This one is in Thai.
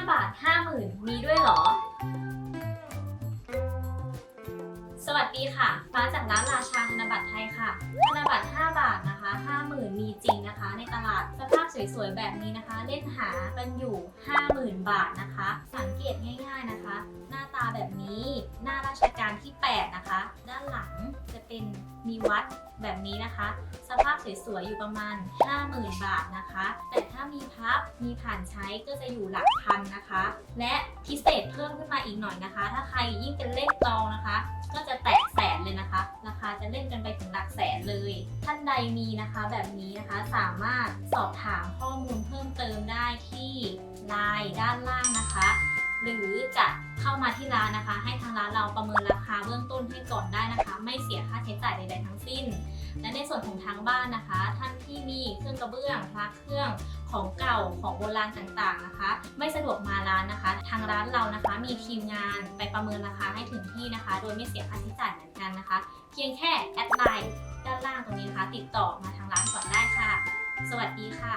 5 บาท 50,000 มีด้วยเหรอ สวัสดีค่ะ ฟ้าจากร้านราชาธนบัตรไทยค่ะ ธนบัตร 5 บาทนะคะ 50,000 มีจริงนะคะ ในตลาดสภาพสวยๆ แบบนี้นะคะ เล่นหากันอยู่ 50,000 บาทนะคะ สังเกตง่ายๆนะคะ หน้าตาแบบนี้ หน้าราชการที่ 8 นะคะ ด้านหลัง จะเป็นมีวัดแบบนี้นะคะ สภาพสวยๆอยู่ประมาณ 50,000 บาทนะคะ แต่ถ้ามีพับมีผ่านใช้ก็จะอยู่หลักพันนะคะ และพิเศษเพิ่มขึ้นมาอีกหน่อยนะคะ ถ้าใครยิ่งเป็นเลขตองนะคะ ก็จะแตะแสนเลยนะคะ ราคาจะเล่นกันไปถึงหลักแสนเลย ท่านใดมีนะคะแบบนี้นะคะสามารถสอบถามข้อมูลเพิ่มเติมได้ที่ไลน์ด้านล่าง หรือจะเข้ามาที่ร้านนะคะ ให้ทางร้านเราประเมินราคาเบื้องต้นให้ก่อนได้นะคะ ไม่เสียค่าใช้จ่ายใดๆทั้งสิ้น และในส่วนของทางบ้านนะคะ ท่านที่มีเครื่องกระเบื้องพระเครื่องของเก่าของโบราณต่างๆนะคะ ไม่สะดวกมาร้านนะคะ ทางร้านเรานะคะมีทีมงานไปประเมินราคาให้ถึงที่นะคะ โดยไม่เสียค่าใช้จ่ายเหมือนกันนะคะ เพียงแค่แอดไลน์ด้านล่างตรงนี้นะคะ ติดต่อมาทางร้านก่อนได้ค่ะ สวัสดีค่ะ